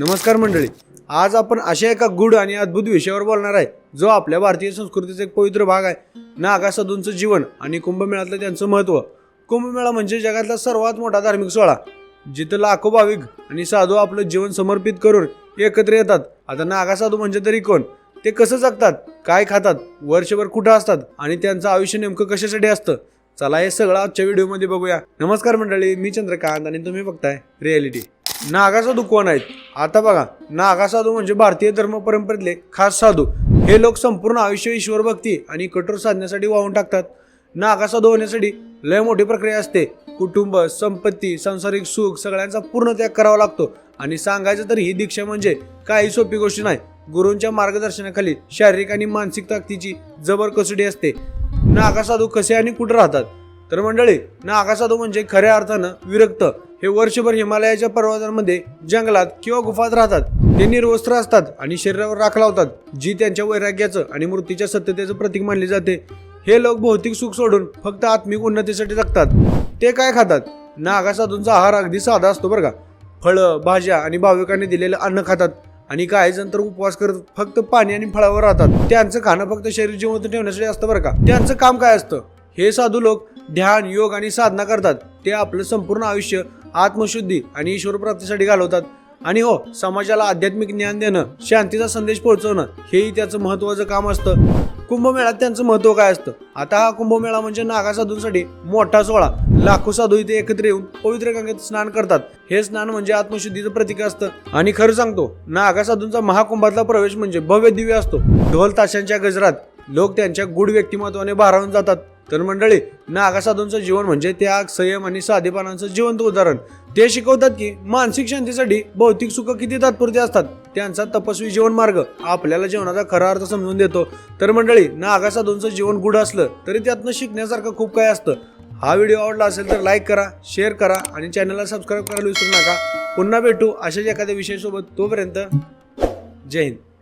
नमस्कार मंडळी. आज आपण अशा एका गुढ आणि अद्भुत विषयावर बोलणार आहे जो आपल्या भारतीय संस्कृतीचा एक पवित्र भाग आहे. नागा साधूंचं जीवन आणि कुंभमेळ्यातलं त्यांचं महत्त्व. कुंभमेळा म्हणजे जगातला सर्वात मोठा धार्मिक सोहळा. जिथं लाखो भाविक आणि साधू आपलं जीवन समर्पित करून एकत्र येतात. आता नागासाधू म्हणजे तरी कोण? ते कसं जगतात? काय खातात? वर्षभर कुठं असतात? आणि त्यांचं आयुष्य नेमकं कशासाठी असतं? चला हे सगळं आजच्या व्हिडिओमध्ये बघूया. नमस्कार मंडळी मी चंद्रकांत आणि तुम्ही बघताय रियालिटी नागासाधू कोण आहेत? आता बघा नागा साधू म्हणजे भारतीय धर्म परंपरेतले खास साधू. हे लोक संपूर्ण आयुष्य ईश्वर भक्ती आणि कठोर साधण्यासाठी वाहून टाकतात. नागा साधू होण्यासाठी लय मोठी प्रक्रिया असते. कुटुंब संपत्ती सांसारिक सुख सगळ्यांचा पूर्ण त्याग करावा लागतो. आणि सांगायचं तर ही दीक्षा म्हणजे काही सोपी गोष्ट नाही. गुरूंच्या मार्गदर्शनाखाली शारीरिक आणि मानसिक ताकदीची जबर कसोटी असते. नागा साधू कसे आणि कुठं राहतात? तर मंडळी नागा साधू म्हणजे खऱ्या अर्थानं विरक्त. हे वर्षभर हिमालयाच्या पर्वतांमध्ये जंगलात किंवा गुफात राहतात. ते निर्वस्त्र असतात आणि शरीरावर राख लावतात जी त्यांच्या वैराग्याचं आणि मृत्यूच्या सत्यतेचं प्रतीक मानले जाते. हे लोक भौतिक सुख सोडून फक्त आत्मिक उन्नतीसाठी जगतात. ते काय खातात? नागा साधूंचा आहार अगदी साधा असतो बरं का. फळं भाज्या आणि भाविकांनी दिलेलं अन्न खातात आणि काही जण तर उपवास करत फक्त पाणी आणि फळावर राहतात. त्यांचं खाणं फक्त शरीर जिवंत ठेवण्यासाठी असतं बरं का. त्यांचं काम काय असतं? हे साधू लोक ध्यान योग आणि साधना करतात. ते आपलं संपूर्ण आयुष्य आत्मशुद्धी आणि ईश्वर प्राप्तीसाठी घालवतात. आणि हो समाजाला आध्यात्मिक ज्ञान देणं शांतीचा संदेश पोहोचवणं हेही त्याचं महत्वाचं काम असतं. कुंभमेळ्यात त्यांचं महत्त्व काय असतं? आता हा कुंभमेळा म्हणजे नागा साधूंसाठी मोठा सोहळा. लाखो साधू इथे एकत्र येऊन पवित्र गंगेत स्नान करतात. हे स्नान म्हणजे आत्मशुद्धीचं प्रतीक असतं. आणि खरं सांगतो नागा साधूंचा महाकुंभातला प्रवेश म्हणजे भव्य दिव्य असतो. ढोल ताशांच्या गजरात लोक त्यांच्या गुढ व्यक्तिमत्वाने भारावून जातात. तर मंडळी ना साधूंचं जीवन म्हणजे त्याग संयम आणि साधेपणाचं जिवंत उदाहरण. ते शिकवतात की मानसिक शांतीसाठी भौतिक सुख किती तात्पुरते असतात त्यांचा तपस्वी जीवन मार्ग आपल्याला जीवनाचा खरा अर्थ समजून देतो. तर मंडळी ना साधूंचं जीवन गुढ असलं तरी त्यातनं शिकण्यासारखं खूप काही असतं. हा व्हिडिओ आवडला असेल तर लाईक करा शेअर करा आणि चॅनलला सबस्क्राईब करायला विसरू नका. पुन्हा भेटू अशाच एखाद्या विषयासोबत. तोपर्यंत जय हिंद.